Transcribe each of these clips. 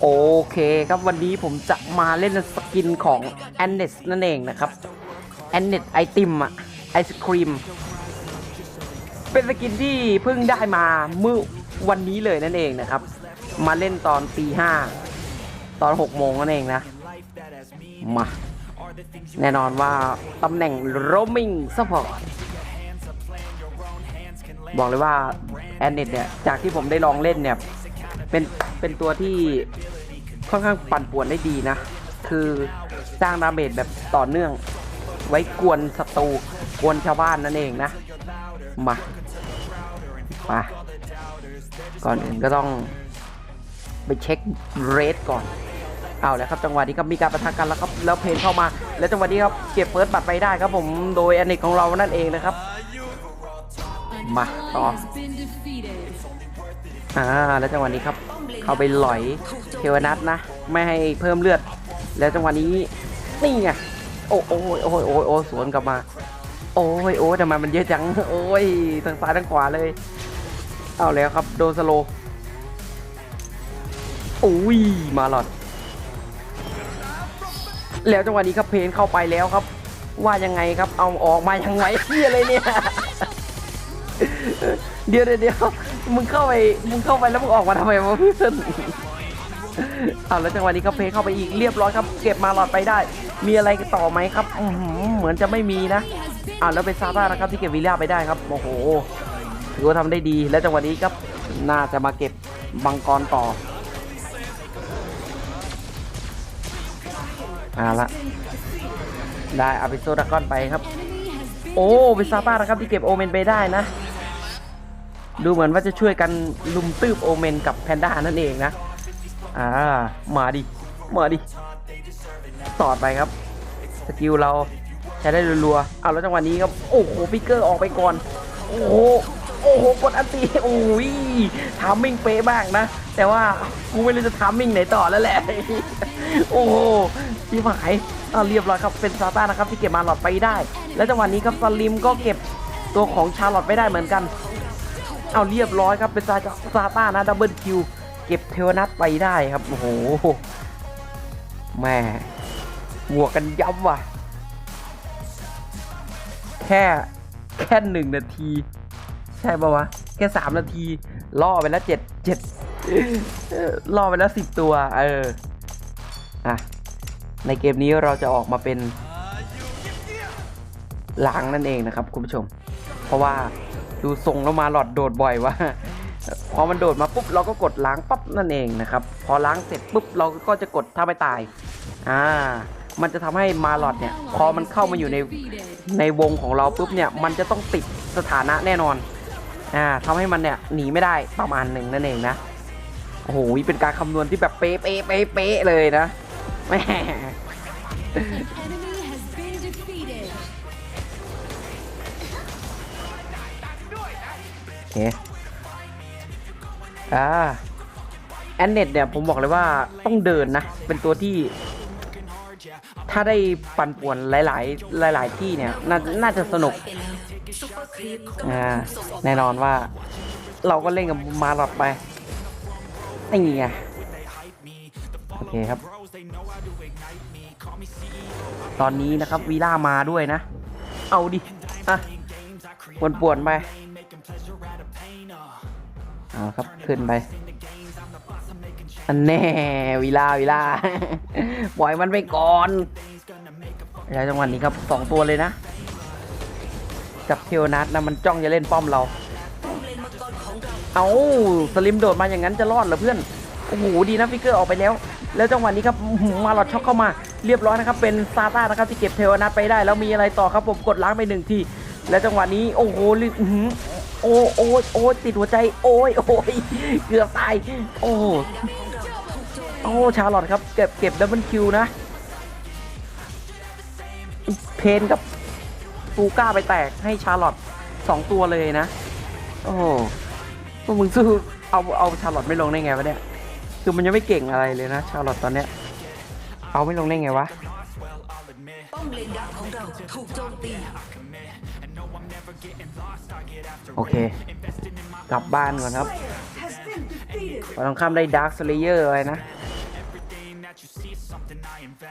โอเคครับวันนี้ผมจะมาเล่นสกินของ a n n e s นั่นเองนะครับ a n n e s ไอติมอะไอศครีม เป็นสกินที่เพิ่งได้มาเมื่อวันนี้เลยนั่นเองนะครับ มาเล่นตอนตีห้าตอน6โมงนั่นเองนะ มา แน่นอนว่าตำแหน่ง roaming support บอกเลยว่า a n n e t เนี่ยจากที่ผมได้ลองเล่นเนี่ย เป็นเป็นตัวที่ค่อนข้างปั่นป่วนได้ดีนะ คือสร้างดาเมจแบบต่อเนื่อง ไว้กวนศัตรูกวนชาวบ้านนั่นเองนะ มามาก่อนอื่นก็ต้องไปเช็คเรทก่อนเอาแล้วครับจังหวะนี้ก็มีการประทะกันแล้วครับแล้วเพนเข้ามา แล้วจังหวะนี้ครับเก็บเฟิร์สบัตรไปได้ครับผมโดยอเนกของเรานั่นเองนะครับ มาต่อ อ่าแล้วจังหวะนี้ครับ เข้าไปหลอยเทวนัทนะ ไม่ให้เพิ่มเลือด แล้วจังหวะนี้นี่ไงโอ้โอ้ยโอ้ยโอ้ยโอ้สวนกลับมา โอ้ยโอ้ยทำไมมันเยอะจังโอ้ยทางซ้ายทางขวาเลย เอาแล้วครับโดนสโลว์อุ้ยมาหลอด แล้วจังหวะนี้ครับเพนเข้าไปแล้วครับ ว่ายังไงครับเอาออกมายังไงเฮียอะไรเนี่ย เดี๋ยวเดี๋ยวมึงเข้าไป มึงเข้าไปแล้วมึงออกมาทำไมวะพี่เพื่อนเอาแล้วจังหวะนี้ครับเพเข้าไปอีกเรียบร้อยครับ เก็บมาหลอดไปได้ มีอะไรต่อไหมครับอืเหมือนจะไม่มีนะอ่าแล้วเป็นซาต้านะครับที่เก็บวิลล่าไปได้ครับโอ้โหถือว่าทำได้ดี และจังหวะนี้ครับน่าจะมาเก็บบังกรต่อเอาละได้อาพิโซดากอนไปครับ โอ้เป็นซาต้านะครับที่เก็บโอเมนไปได้นะ ดูเหมือนว่าจะช่วยกันลุมตืบโอเมนกับแพนด้านั่นเองนะ อ่า มาดิ มาดิสอดไปครับ สกิลเราใช้ได้รัวๆเอาแล้วจังหวะนี้ครับ โอ้โหปิกเกอร์ออกไปก่อน โอ้โห โอ้โห กดอันตีโอ้ยทามมิ่งเป๊ะบ้างนะ แต่ว่ากูไม่รู้จะทามมิ่งไหนต่อแล้วแหละ โอ้โหชิบหมายเอาเรียบร้อยครับ เป็นซาต้านะครับที่เก็บมาหลอดไปได้ แล้วจังหวะนี้ครับสลิมก็เก็บตัวของชาลอตไปได้เหมือนกัน เอาเรียบร้อยครับเป็นซาซาต้านะดับเบิลคิวเก็บเทวนัทไปได้ครับโอ้โหแม่บวกกันยับว่ะ แค่แค่หนึ่งนาที ใช่ปะวะ แค่สามนาที ล่อไปแล้วเจ็ดเจ็ดล่อไปแล้วสิบตัว เออ อะ ในเกมนี้เราจะออกมาเป็นล้างนั่นเองนะครับคุณผู้ชม เพราะว่า ดูทรงแล้วมาหลอดโดดบ่อยว่าพอมันโดดมาปุ๊บเราก็กดล้างปั๊บนั่นเองนะครับ พอล้างเสร็จปุ๊บเราก็จะกดถ้าไม่ตาย อ่า มันจะทำให้มาหลอดเนี่ย พอมันเข้ามาอยู่ในในวงของเราปุ๊บเนี่ย มันจะต้องติดสถานะแน่นอน อ่าทำให้มันเนี่ยหนีไม่ได้ประมาณหนึ่งนั่นเองนะโอ้โหเป็นการคำนวณที่แบบเป๊ะเป๊ะเป๊ะเป๊ะเลยนะแม่ เคอ่าแอนเน็ตเนี่ยผมบอกเลยว่าต้องเดินนะ เป็นตัวที่ ถ้าได้ปั่นป่วนหลาย ๆ หลาย ๆ ที่เนี่ยนน่าจะสนุกอ่าแน่นอนว่า เราก็เล่นกับมาหลอดไปนี่ไงโอเคครับ ตอนนี้นะครับวีล่ามาด้วยนะ เอาดิ อะป่วนๆไป เอาครับขึ้นไปอันแน่วิลาวิลา ปล่อยมันไปก่อนแล้วจังหวะนี้ครับสองตัวเลยนะกับเทวนัทนะมันจ้องจะเล่นป้อมเรา เอาสลิมโดดมาอย่างนั้นจะรอดเหรอเพื่อน โอ้โหดีนะฟิกเกอร์ออกไปแล้ว แล้วจังหวะนี้ครับมาหลอดช็อกเข้ามาเรียบร้อยนะครับ เป็นซาต้านะครับที่เก็บเทวนัทไปได้ แล้วมีอะไรต่อครับผมกดล้างไปหนึ่งที แล้วจังหวะนี้โอ้โหลืม โอ้โอ้ยโอ้ยติดหัวใจ โอ้ยโอ้ยเกือบตาย โอ้โอ้ชาลอตครับ เก็บเก็บดับเบิลคิวนะ เพนกับฟูก้าไปแตกให้ชาลอตสองตัวเลยนะ โอ้โหพวกมึงสู้เอาเอาชาลอตไม่ลงได้ไงวะเนี่ย คือมันยังไม่เก่งอะไรเลยนะ ชาลอตตอนเนี้ย เอาไม่ลงได้ไงวะ ป้อมเลนดักของเราถูกโจมตี โอเค กลับบ้านก่อนครับ has been defeated ฝ่ายตรงข้ามได้ดาร์คสเลเยอร์อะไรนะ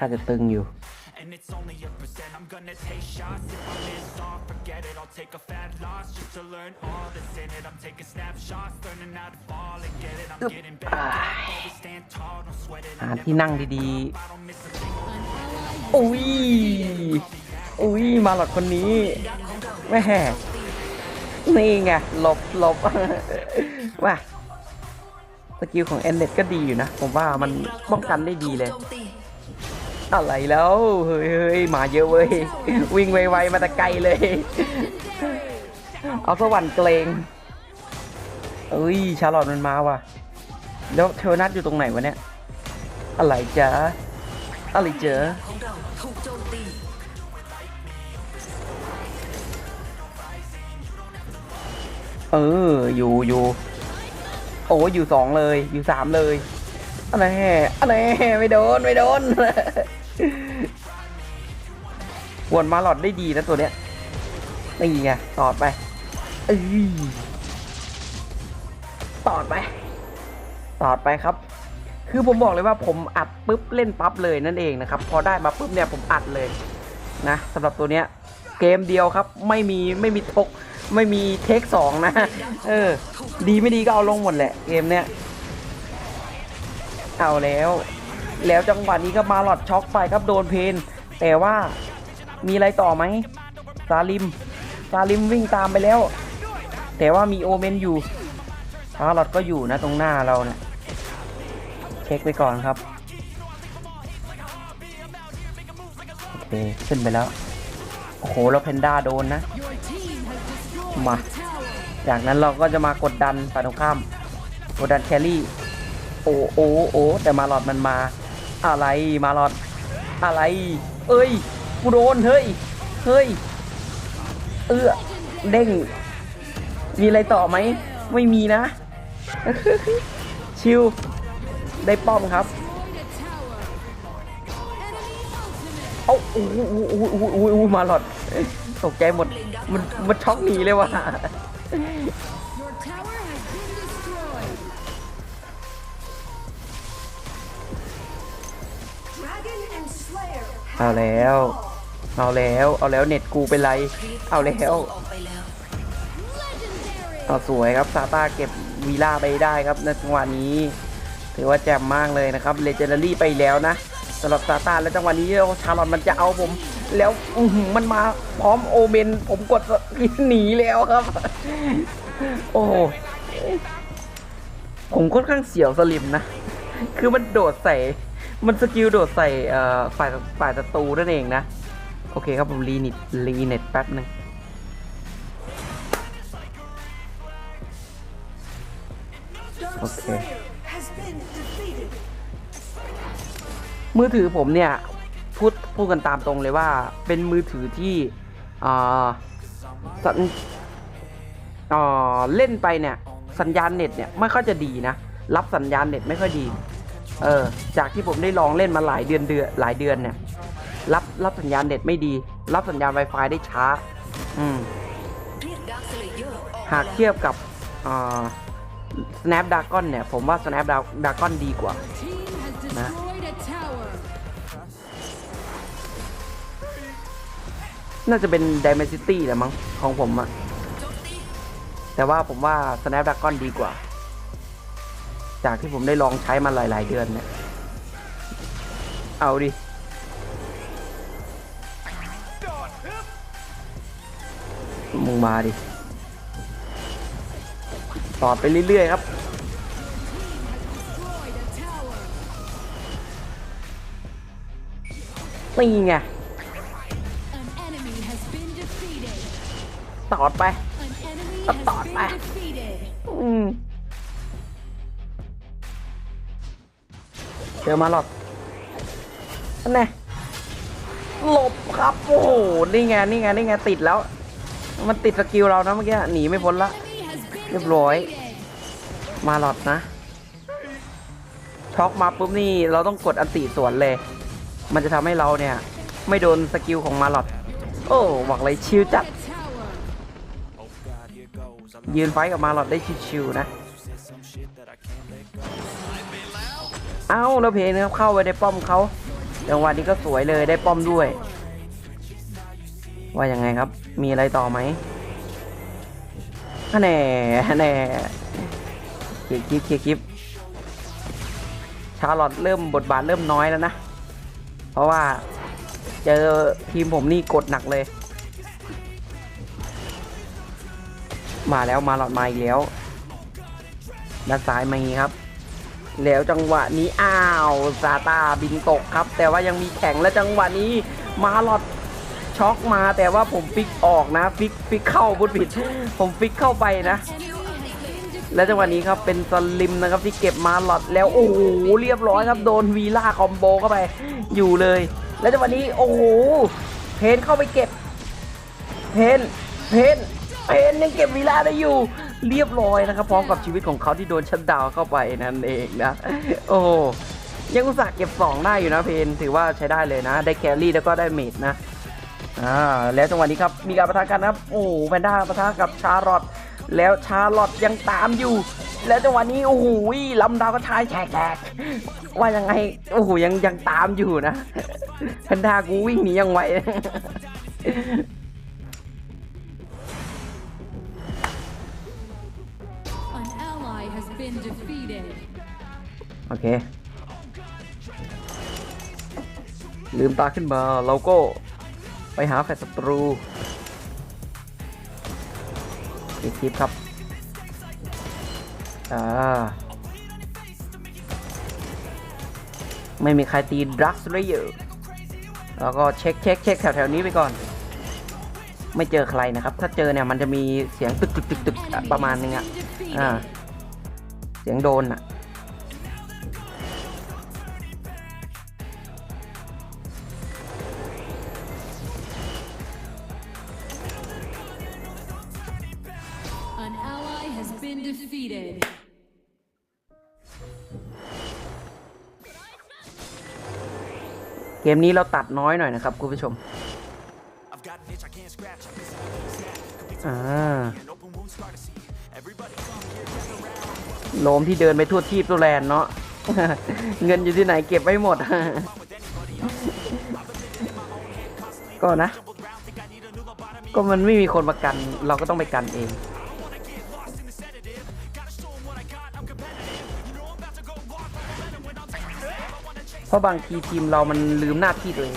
ถ้าจะตึงอยู่ And it's only a percent I'm gonna take shots If I miss all, forget it I'll take a fat loss Just to learn all that's in it I'm taking snapshots Learning how to fall and get it I'm getting better Always stand tall, don't sweat it หาที่นั่งดีๆ อุ้ย อุ้ย มาหลอดคนนี้แม่นี่ไงหลบหลบว่าสกิลของแอนเน็ตก็ดีอยู่นะ ผมว่ามันป้องกันได้ดีเลย อะไรแล้วเฮ้ยเฮ้ยมาเยอะเว้ย วิ่งไวๆมาแต่ไกลเลย เอาสวรรค์เกรงเอ้ย ชาลอตมันมาว่ะ แล้วเทอร์นัทอยู่ตรงไหนวะเนี่ย อะไรจ๊ะ อะไรเจอเออ อยู่อยู่โอ้อยู่สองเลย อยู่สามเลยอะไรแอะไรไม่โดน ไม่โดนวนมาหลอดได้ดีนะตัวเนี้ยนี่ไงตอดไปเอ้ยตอดไปตอดไปครับ คือผมบอกเลยว่าผมอัดปุ๊บเล่นปั๊บเลยนั่นเองนะครับ พอได้มาปุ๊บเนี่ยผมอัดเลยนะสำหรับตัวเนี้ยเกมเดียวครับไม่มีไม่มีทกไม่มีเทคสองนะเออ ดีไม่ดีก็เอาลงหมดแหละเกมเนี้ยเอาแล้ว แล้วจังหวะนี้ก็มาหลอดช็อกไปครับโดนเพนแต่ว่ามีอะไรต่อไหมซาลิมซาลิมวิ่งตามไปแล้ว แต่ว่ามีโอเมนอยู่มาหลอดก็อยู่นะตรงหน้าเราเนี่ย เช็คไปก่อนครับ โอเค ขึ้นไปแล้ว โอ้โห แล้วเพนด้าโดนนะ มา จากนั้นเราก็จะมากดดันฝ่ายตรงข้าม กดดันแครี่ โอ้โอ้โอ้แต่มาหลอดมันมา อะไรมาหลอด อะไร เอ้ย กูโดน เฮ้ย เฮ้ย เอื้อ เด้ง มีอะไรต่อไหม ไม่มีนะ ชิว ได้ป้อมครับเอาโอ้โหโอ้โหโอ้อู้มาหลอดตกใจหมดมันมันช็อกหนีเลยว่ะเอาแล้ว เอาแล้ว เอาแล้วเน็ตกูเป็นไร เอาแล้วออกไปแล้วเอาสวยครับซาต้าเก็บวีล่าไปได้ครับในจังหวะนี้ ถือว่าแจ่มมากเลยนะครับเลเจนดารี่ไปแล้วนะสำหรับซาต้าแล้วจังหวะนี้ชาลอนมันจะเอาผม แล้วมันมาพร้อมโอเมน ผมกดหนีแล้วครับ โอ้โหผมค่อนข้างเสียวสลิมนะ คือมันโดดใส่ มันสกิลโดดใส่ฝ่ายฝ่ายศัตรูนั่นเองนะ โอเคครับผมรีนิตรีเน็ตแป๊บหนึ่ง Dark Okay. Slayer has มือถือผมเนี่ยพูดพูดกันตามตรงเลยว่า เป็นมือถือที่อ่าสัญอ่าเล่นไปเนี่ยสัญญาณเน็ตเนี่ยไม่ค่อยจะดีนะ รับสัญญาณเน็ตไม่ค่อยดี เออ จากที่ผมได้ลองเล่นมาหลายเดือนเดือนหลายเดือนเนี่ย รับรับสัญญาณเน็ตไม่ดี รับสัญญาณ Wi-Fi ได้ช้า อืม หากเทียบกับอ่า Snapdragon เนี่ย ผมว่า Snapdragon ดีกว่า Team has น่าจะเป็น Dimensity แหละมั้งของผมอะแต่ว่าผมว่า Snapdragon ดีกว่า จากที่ผมได้ลองใช้มาหลาย ๆ เดือนเนี่ย เอาดิ มึงมาดิ ต่อไปเรื่อย ๆ ครับนี่ไง ต่อไป An enemy Up has top, been ah. defeated. อืมเจอมาหรอกนั่นไงหลบครับ โอ้โห นี่ไง นี่ไง นี่ไง ติดแล้ว มันติดสกิลเรานะเมื่อกี้ หนีไม่พ้นละ Enemy has been เรียบร้อย defeated. มาหลอดนะ ช็อกมาปุ๊บนี่ เราต้องกดอันติสวนเลย มันจะทำให้เราเนี่ย ไม่โดนสกิลของมาหลอด โอ้บอกเลยชิลจัด A tower. ยืนไฟกับมาหลอดได้ชิวๆนะ เอ้าแล้วเพนครับเข้าไปในป้อมเขาจังหวะนี้ก็สวยเลยได้ป้อมด้วย ว่ายังไงครับ มีอะไรต่อไหมแน่แน่เคลียร์คลิปเคลียร์คลิปชาลอตเริ่มบทบาทเริ่มน้อยแล้วนะ เพราะว่าเจอทีมผมนี่กดหนักเลย มาแล้วมาหลอดมาอีกแล้วด้านซ้ายมาอีครับ แล้วจังหวะนี้อ้าวซาตาบินตกครับ แต่ว่ายังมีแข่งและจังหวะนี้มาหลอดช็อกมาแต่ว่าผมฟิกออกนะ ฟิกฟิกเข้าบุดผิด ผมฟิกเข้าไปนะ และจังหวะนี้ครับเป็นสลิมนะครับที่เก็บมาหลอดแล้วโอ้โหเรียบร้อยครับโดนวีล่าคอมโบเข้าไปอยู่เลย และจังหวะนี้โอ้โหเพนเข้าไปเก็บ เพนเพน เพนยังเก็บวีลาได้อยู่ เรียบร้อยนะครับพร้อมกับชีวิตของเขาที่โดนชัดดาวเข้าไปนั่นเองนะ โอ้ยังอุตส่าห์เก็บ 2 ได้อยู่นะเพนถือว่าใช้ได้เลยนะ ได้แครี่แล้วก็ได้เมดนะอ่าแล้วจังหวะนี้ครับมีการประทะกันนะครับ โอ้แพนด้าประทะกับชาร์ลอตแล้วชาร์ลอตยังตามอยู่ แล้วจังหวะนี้โอ้โหลำดาวก็ชายแฉกว่ายังไงโอ้โหยังยังตามอยู่นะแพนด้ากูวิ่งหนียังไว โอเค ลืมตาขึ้นมาเราก็ไปหาแฟลชศัตรูอีกคลิปครับ อ่า ไม่มีใครตีดรักเลยอยู่แล้วก็เช็คเช็คเช็คแถวแถวๆนี้ไปก่อน ไม่เจอใครนะครับ ถ้าเจอเนี่ยมันจะมีเสียงตึกตึกตึกตึกประมาณนึงอะ อ่า สียงโดนอะ An ally has been defeated. เกมนี้เราตัดน้อยหน่อยนะครับคุณผู้ชม I've got an itch I can't scratch. I'm missing a piece. อ่า โลมที่เดินไปทั่วทีบตัวแลนเนาะ เงินอยู่ที่ไหนเก็บไว้หมด ก็นะ ก็มันไม่มีคนประกัน เราก็ต้องไปกันเอง เพราะบางทีทีมเรามันลืมหน้าที่ตัวเอง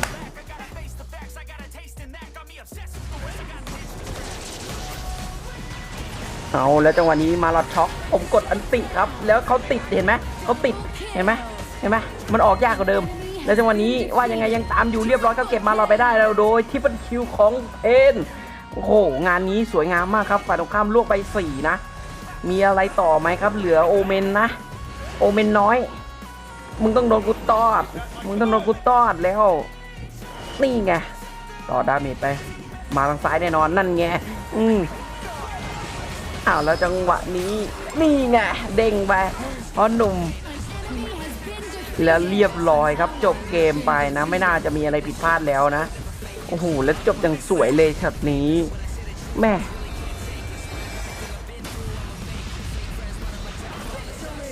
เอาแล้วจังหวะนี้มาลอดช็อกผมกดอันติครับ แล้วเขาติดเห็นไหมเขาติดเห็นไหมเห็นไหมมันออกยากกว่าเดิม แล้วจังหวะนี้ว่ายังไงยังตามอยู่เรียบร้อยก็เก็บมาเราไปได้แล้วโดยทิปเปิลคิวของเพนโอ้โหงานนี้สวยงามมากครับฝ่ายตรงข้ามลวกไปสี่นะ มีอะไรต่อไหมครับ เหลือโอเมนนะ โอเมนน้อย มึงต้องโดนกูตอด มึงต้องโดนกูตอดแล้วนี่ไงต่อดาเมจไป มาทางซ้ายแน่นอนนั่นไงอืมาวแล้วจังหวะนี้นี่ไงเด้งไปเพราะหนุ่ม แล้วเรียบร้อยครับจบเกมไปนะ ไม่น่าจะมีอะไรผิดพลาดแล้วนะโอ้โหแล้วจบอย่างสวยเลยช็อตนี้แม่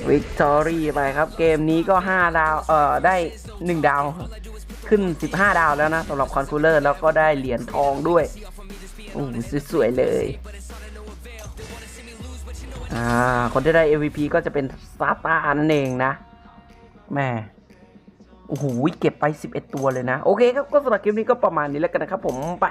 วิกตอรี่ไปครับเกมนี้ก็ 5 ดาว เอ่อ ได้ 1 ดาว ขึ้น 15 ดาวแล้วนะสำหรับคอนคูลเลอร์ แล้วก็ได้เหรียญทองด้วย โอ้สวยๆเลย อ่า คนที่ได้ MVP ก็จะเป็นซาตานั่นเองนะแม่โอ้โห เก็บไป 11 ตัวเลยนะ โอเคครับ ก็สำหรับคลิปนี้ก็ประมาณนี้แล้วกันนะครับผมไป